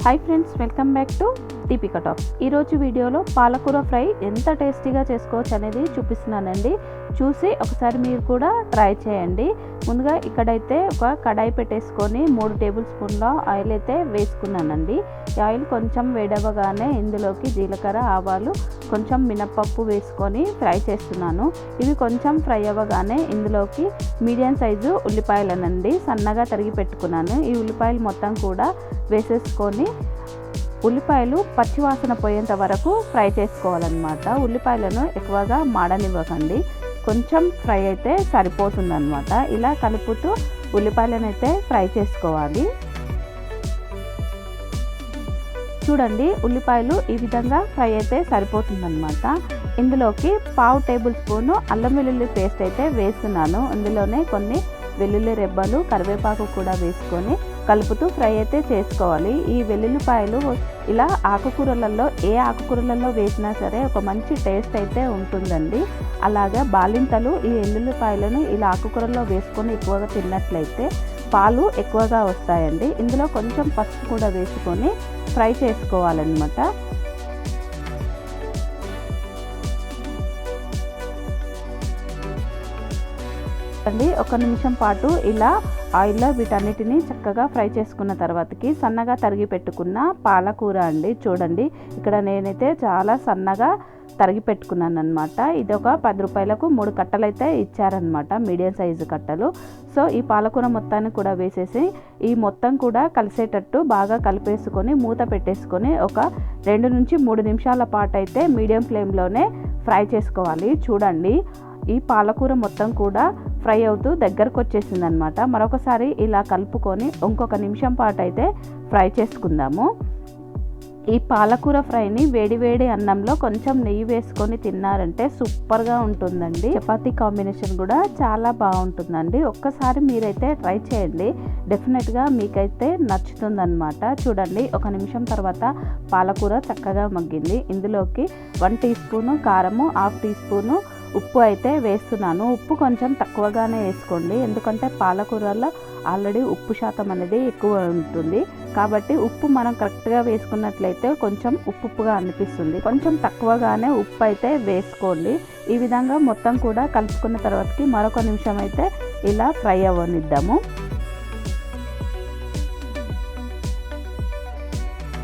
Hi friends welcome back to Deepika talks ఈరోజు వీడియోలో పాలకూర ఫ్రై ఎంత టేస్టీగా చేసుకోవచ్చు అనేది చూపిస్తున్నానండి. చూసి ఒకసారి మీరు కూడా ట్రై చేయండి. ముందుగా ఇక్కడైతే ఒక కడాయి పెట్టేసుకొని మూడు టేబుల్ స్పూన్ల ఆయిల్ అయితే వేసుకున్నానండి. ఈ ఆయిల్ కొంచెం వేడవగానే ఇందులోకి జీలకర్ర ఆవాలు కొంచెం మినప్పప్పు వేసుకొని ఫ్రై చేస్తున్నాను. ఇవి కొంచెం ఫ్రై అవ్వగానే ఇందులోకి మీడియం సైజు ఉల్లిపాయలనండి. సన్నగా తరిగి పెట్టుకున్నాను. ఈ ఉల్లిపాయలు మొత్తం కూడా వేసేసుకొని ఉల్లిపాయలు పచ్చివాసన పోయేంత వరకు ఫ్రై చేసుకోవాలన్నమాట. ఉల్లిపాయలను ఎక్కువగా మాడనివ్వకండి. కొంచెం ఫ్రై అయితే సరిపోతుందన్నమాట. ఇలా కలుపుతూ ఉల్లిపాయలను అయితే ఫ్రై చేసుకోవాలి. చూడండి ఉల్లిపాయలు ఈ విధంగా ఫ్రై అయితే సరిపోతుందన్నమాట. ఇందులోకి పావు టేబుల్ స్పూను అల్లం వెల్లుల్లి పేస్ట్ అయితే వేస్తున్నాను. ఇందులోనే కొన్ని వెల్లుల్లి రెబ్బలు కరివేపాకు కూడా వేసుకొని కలుపుతూ ఫ్రై అయితే చేసుకోవాలి. ఈ వెల్లుల్లిపాయలు ఇలా ఆకుకూరలలో ఏ ఆకుకూరలలో వేసినా సరే ఒక మంచి టేస్ట్ అయితే ఉంటుందండి. అలాగే బాలింతలు ఈ ఎల్లుల్లిపాయలను ఇలా ఆకుకూరల్లో వేసుకొని ఎక్కువగా తిన్నట్లయితే పాలు ఎక్కువగా వస్తాయండి. ఇందులో కొంచెం పసుపు కూడా వేసుకొని ఫ్రై చేసుకోవాలన్నమాట. పెట్టండి. ఒక నిమిషం పాటు ఇలా ఆయిల్లో వీటన్నిటిని చక్కగా ఫ్రై చేసుకున్న తర్వాతకి సన్నగా తరిగి పెట్టుకున్న పాలకూర అండి. చూడండి ఇక్కడ నేనైతే చాలా సన్నగా తరిగి పెట్టుకున్నాను అనమాట ఇది ఒక పది రూపాయలకు మూడు కట్టలు అయితే ఇచ్చారనమాట మీడియం సైజు కట్టలు. సో ఈ పాలకూర మొత్తాన్ని కూడా వేసేసి ఈ మొత్తం కూడా కలిసేటట్టు బాగా కలిపేసుకొని మూత పెట్టేసుకొని ఒక రెండు నుంచి మూడు నిమిషాల పాటు అయితే మీడియం ఫ్లేమ్లోనే ఫ్రై చేసుకోవాలి. చూడండి ఈ పాలకూర మొత్తం కూడా ఫ్రై అవుతూ దగ్గరకు వచ్చేసింది అనమాట మరొకసారి ఇలా కలుపుకొని ఇంకొక నిమిషం పాటు అయితే ఫ్రై చేసుకుందాము. ఈ పాలకూర ఫ్రైని వేడివేడి అన్నంలో కొంచెం నెయ్యి వేసుకొని తిన్నారంటే సూపర్గా ఉంటుందండి. చపాతీ కాంబినేషన్ కూడా చాలా బాగుంటుందండి. ఒక్కసారి మీరైతే ట్రై చేయండి. డెఫినెట్గా మీకైతే నచ్చుతుందన్నమాట చూడండి ఒక నిమిషం తర్వాత పాలకూర చక్కగా మగ్గింది. ఇందులోకి వన్ టీ స్పూను కారము హాఫ్ టీ స్పూను ఉప్పు అయితే వేస్తున్నాను. ఉప్పు కొంచెం తక్కువగానే వేసుకోండి. ఎందుకంటే పాలకూరలో ఆల్రెడీ ఉప్పు శాతం అనేది ఎక్కువ ఉంటుంది. కాబట్టి ఉప్పు మనం కరెక్ట్గా వేసుకున్నట్లయితే కొంచెం ఉప్పుగా అనిపిస్తుంది. కొంచెం తక్కువగానే ఉప్పు అయితే వేసుకోండి. ఈ విధంగా మొత్తం కూడా కలుపుకున్న తర్వాతకి మరొక నిమిషం అయితే ఇలా ఫ్రై అవ్వనిద్దాము.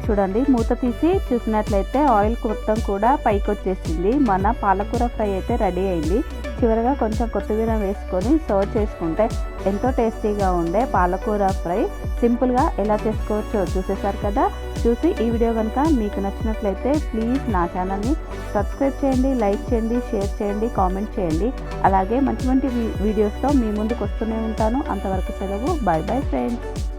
చూడండి. మూత తీసి చూసినట్లయితే ఆయిల్ మొత్తం కూడా పైకి వచ్చేసింది మన పాలకూర ఫ్రై అయితే రెడీ అయింది. చివరిగా కొంచెం కొత్తిమీర వేసుకొని సర్వ్ చేసుకుంటే ఎంతో టేస్టీగా ఉండే పాలకూర ఫ్రై. సింపుల్గా ఎలా చేసుకోవచ్చో చూసేసారు కదా? చూసి ఈ వీడియో కనుక మీకు నచ్చినట్లయితే ప్లీజ్ నా ఛానల్ని సబ్స్క్రైబ్ చేయండి లైక్ చేయండి షేర్ చేయండి కామెంట్ చేయండి. అలాగే మంచి మంచి వీడియోస్తో మీ ముందుకు వస్తూనే ఉంటాను. అంతవరకు సెలవు. Bye bye friends.